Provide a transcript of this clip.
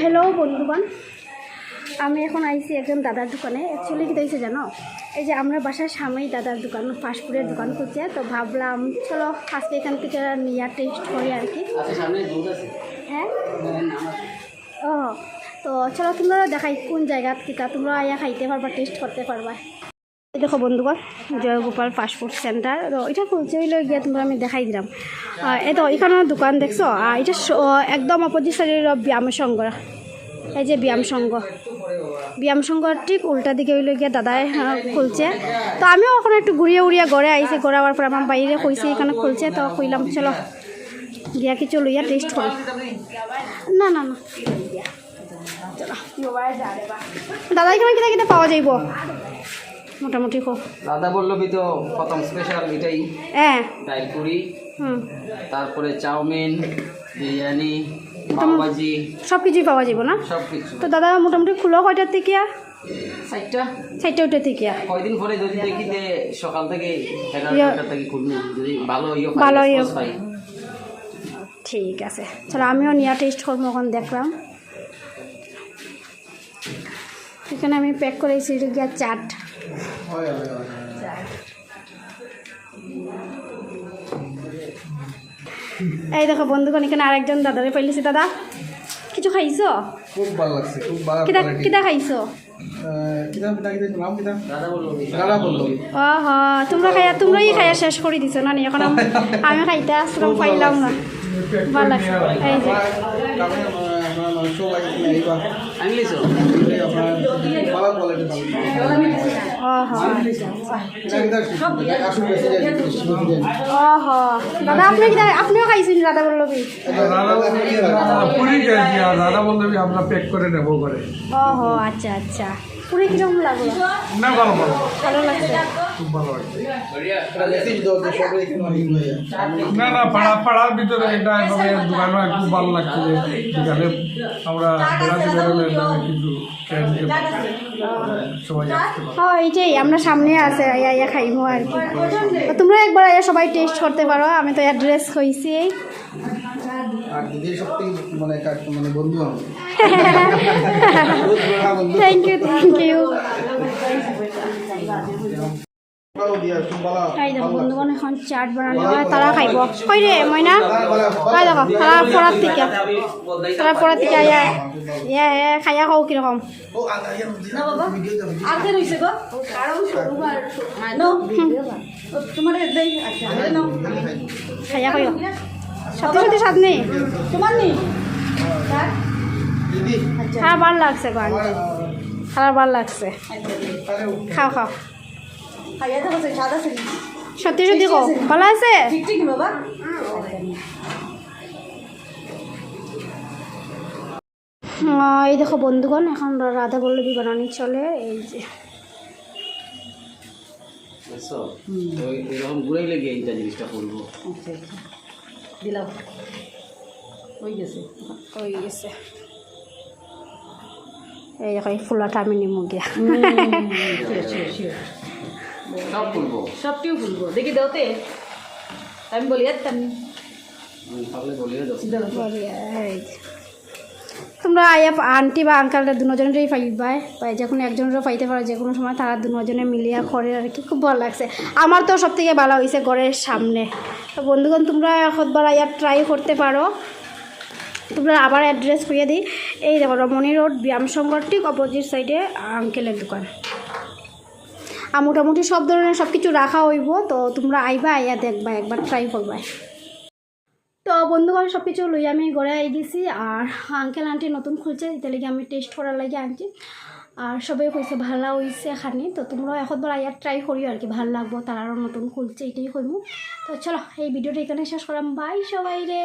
Hello বন্ধুগণ আমি এখন আইছি একজন দাদার দোকানে। অ্যাকচুয়ালি কী হয়েছে জানো? এই যে আমরা বাসার সামনেই দাদার দোকান ফাস্টফুডের দোকান করছে তো ভাবলাম চলো আজকে এখান থেকে নিয়ে টেস্ট করি আর কি। আচ্ছা হ্যাঁ। ও তো চলো তোমরা দেখাই কোন জায়গাত কিতা তোমরা আয়া খাইতে পারবা টেস্ট করতে পারবা। দেখো বন্ধুগণ, জয়গোপাল ফাস্টফুড সেন্টার। তো এটা খুলছে হইলে গিয়ে তোমরা আমি দেখাই দিলাম। এই তো এখানে দোকান দেখছ? এটা একদম অপোজিট সাইডের ব্যায়াম সংঘ। এই যে ব্যায়াম সংঘ। ব্যায়াম সংঘর ঠিক উল্টা দিকে হইলে গিয়ে দাদাই খুলছে। তো আমিও ওখানে একটু ঘুরিয়ে উড়িয়ে গড়ে আইসি গড়ে আবার পর আমার বাইরে কইছে এখানে খুলছে। তো কইলাম, চলো, গিয়া কিছু লইয়া টেস্ট করি। না না না। দাদা, এখানে কিনা কিনা পাওয়া যাইব? মোটামুটি খুব। দাদা বলল কি তো প্রথম স্পেশাল এটাই। হ্যাঁ। ডাইল পুরি হুম। তারপরে চাউমিন বিরিয়ানি পাওভাজি সব কিছুই পাওয়া যাবে না? সব কিছু তো দাদা মোটামুটি খুলো কয়টার থেকে? চারটে। থেকে। কয়দিন পরে যদি দেখি যে সকাল থেকে ইয়া- এগারোটা থেকে খুলবো যদি ভালো ইয়ে ভালো ইয়ে- ঠিক আছে। চলো আমিও নিয়া টেস্ট করব ওখান দেখলাম। এখানে আমি প্যাক করেছি গিয়া চাট। এই দেখো বন্ধুগণ এখানে আরেকজন দাদারে পাইলিছি দাদা। কিছু খাইছো? খুব ভালো লাগছে খুব ভালো quality। কিতা খাইছো? কিতা কিতা কিতা নাম কিতা দাদা বলল দাদা বলল ও তোমরা খাইয়া তোমরাই খাইয়া শেষ করে দিছো না নি এখন আম- আমি খাইতে আসলাম পাইলাম না। ভালো লাগছে। এই যে। আমি লিছো ভালো কোয়ালিটি দাদা আপনি আপনিও খাইছেন আমরা প্যাক করে নেব করে ও হ আচ্ছা আচ্ছা। পুরো কীরকম লাগল? না ভালো ভালো ভালো লাগছে। খুব ভালো লাগছে না না পাড়া পাড়ার ভিতরে এটা এভাবে দোকানও খুব ভালো লাগছে। আমরা বেড়াতে বেরোলে কিছু। সবাই আসতে পারে এইটাই আমরা সামনে আছে আইয়া খাইবো আর কি। তোমরা একবার আয়া সবাই টেস্ট করতে পারো আমি তো অ্যাড্রেস আমি থ্যাংক ইউ থ্যাংক ইউ খুব দেখো বন্ধুগণ এখন চাট বানানো হয় তারা খাইব। কই রে ময়না কই দেখো তারা পড়ার থেকে তারা পড়ার থেকে ইয়া ইয়া খাইয়া খাও কীরকম। আচ্ছা খাইয়া খাইও। সত্যি সত্যি স্বাদ নেই। তোমার নেই? দিদি। খাওয়া লাগছে গো আন্টি। খাওয়া লাগছে। খাও খাও। সত্যি সত্যি কো ভালো আছে? ঠিক ঠিক বাবা এই দেখো বন্ধুগণ এখন রাধা বল্লভী বানানি চলে এই যে। এরকম ঘুরে গিয়ে এইটা জিনিসটা করব। আচ্ছা আচ্ছা। দিলাম হয়ে গেছে। হয়ে গেছে। এই দেখো এই ফুলাটা আমি নিমু গিয়া। সব করব সবটিও খুলবো। দেখি দাওতে আমি বলি যে। তোমরা আইয়া আন্টি বা আঙ্কালটা দুজনেরই পাইবাই পাই যখন একজনেরও পাইতে পারো যে কোনো সময় তারা দুজনে মিলিয়া করে আর কি। খুব ভালো লাগছে। আমার তো সব থেকে ভালো হয়েছে ঘরের সামনে। তো বন্ধুগণ তোমরা একবার আইয়া ট্রাই করতে পারো। তোমরা আবার অ্যাড্রেস করিয়ে দিই। এই দেখো রমণী রোড ব্যায়াম সংঘর ঠিক অপোজিট সাইডে আঙ্কেলের দোকান। আর মোটামুটি সব ধরনের সব কিছু রাখা হইব, তো তোমরা আইবা, আইয়া দেখবা, একবার ট্রাই করবা। তো বন্ধুগণ সব কিছু লই আমি ঘরে আই দিছি, আর আঙ্কেল আন্টি নতুন খুলছে এটা লাগে আমি টেস্ট করার লাগে আনছি। আর সবাই কইছে ভালো হয়েছে খানি তো তোমরাও একবার আইয়া ট্রাই করিও আর কি, ভালো লাগবো তারারও নতুন খুলছে, এটাই কইমু। তো চলো, এই ভিডিওটা এখানে শেষ করাম। বাই সবাই রে